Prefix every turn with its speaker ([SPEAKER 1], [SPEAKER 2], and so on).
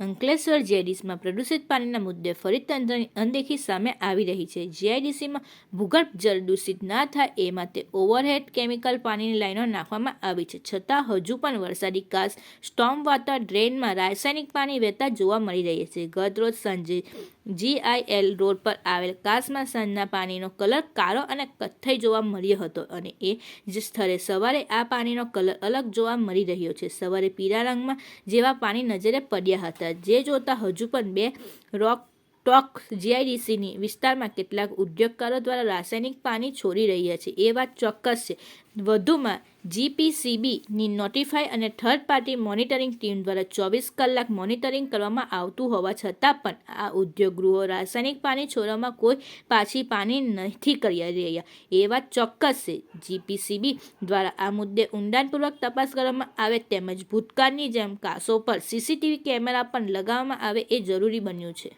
[SPEAKER 1] અંકલેશ્વર જીઆઈડીસીમાં પ્રદૂષિત પાણીના મુદ્દે ફરી તંત્રની અનદેખી સામે આવી રહી છે. જીઆઈડીસીમાં ભૂગર્ભ જળ દૂષિત ના થાય એ માટે ઓવરહેડ કેમિકલ પાણીની લાઈનો નાખવામાં આવી છે. છતાં હજુ પણ વરસાદી કાસ સ્ટોમ વોટર ડ્રેનમાં રાસાયણિક પાણી વહેતા જોવા મળી રહ્યા છે. ગત રોજ સાંજે જીઆઈએલ રોડ પર આવેલ કાસમાં સાંજના પાણીનો કલર કાળો અને કથ્થઈ જોવા મળ્યો હતો અને એ જ સ્થળે સવારે આ પાણીનો કલર અલગ જોવા મળી રહ્યો છે. સવારે પીળા રંગમાં જેવા પાણી નજરે પડ્યા હતા. જે જોતા હજુ પણ બે રોક ટોક જીઆઈડીસીની વિસ્તારમાં કેટલાક ઉદ્યોગકારો દ્વારા રાસાયણિક પાણી છોડી રહ્યા છે. એ વાત ચોક્કસ છે. વધુમાં, જીપીસીબીની નોટિફાઈ અને થર્ડ પાર્ટી મોનિટરિંગ ટીમ દ્વારા ચોવીસ કલાક મોનિટરિંગ કરવામાં આવતું હોવા છતાં પણ આ ઉદ્યોગ ગૃહો રાસાયણિક પાણી છોડવામાં કોઈ પાછી પાણી નથી કરી રહ્યા. એ વાત ચોક્કસ છે. જીપીસીબી દ્વારા આ મુદ્દે ઊંડાણપૂર્વક તપાસ કરવામાં આવે તેમજ ભૂતકાળની જેમ કાસો પર સીસીટીવી કેમેરા પણ લગાવવામાં આવે એ જરૂરી બન્યું છે.